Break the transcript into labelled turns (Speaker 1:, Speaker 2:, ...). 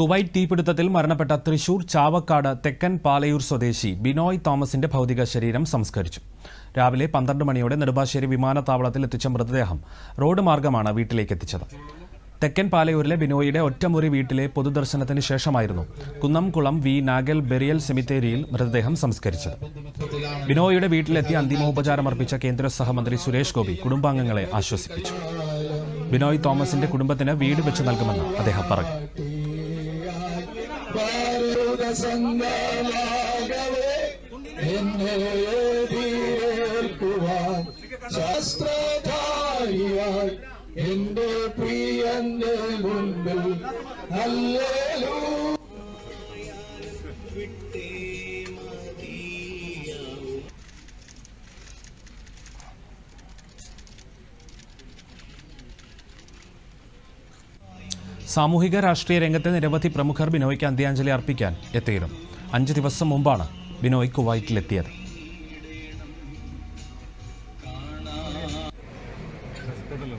Speaker 1: Kuwait തീപിടുത്തത്തിൽ മരണപ്പെട്ട തൃശൂർ ചാവക്കാട് തെക്കൻ പാലയൂർ സ്വദേശി ബിനോയ് തോമസിന്റെ ഭൗതിക ശരീരം സംസ്കരിച്ചു. രാവിലെ പന്ത്രണ്ട് മണിയോടെ നെടുമ്പാശ്ശേരി വിമാനത്താവളത്തിൽ എത്തിച്ച മൃതദേഹം റോഡ് മാർഗമാണ് വീട്ടിലേക്ക് എത്തിച്ചത്. തെക്കൻ പാലയൂരിലെ ബിനോയിയുടെ ഒറ്റമുറി വീട്ടിലെ പൊതുദർശനത്തിന് ശേഷമായിരുന്നു കുന്നംകുളം വി നാഗൽ ബെറിയൽ സെമിത്തേരിയിൽ മൃതദേഹം സംസ്കരിച്ചത്. ബിനോയിയുടെ വീട്ടിലെത്തി അന്തിമോപചാരം അർപ്പിച്ച കേന്ദ്ര സഹമന്ത്രി സുരേഷ് ഗോപി കുടുംബാംഗങ്ങളെ ആശ്വസിപ്പിച്ചു. ബിനോയ് തോമസിന്റെ കുടുംബത്തിന് വീട് വെച്ച് നൽകുമെന്ന് അദ്ദേഹം പറഞ്ഞു.
Speaker 2: സംഗമാകവേ എന്നെ എതിരേൽക്കുവാൻ ശാസ്ത്രധാരിയായി. എന്റെ പ്രിയന്റെ മുൻപിൽ. ഹല്ലേലൂ
Speaker 1: സാമൂഹിക രാഷ്ട്രീയ രംഗത്തെ നിരവധി പ്രമുഖർ ബിനോയ്ക്ക് അന്ത്യാഞ്ജലി അർപ്പിക്കാൻ എത്തിയിരുന്നു. അഞ്ച് ദിവസം മുമ്പാണ് ബിനോയ് കുവൈറ്റിലെത്തിയത്.
Speaker 3: ഇഷ്ടമല്ലോ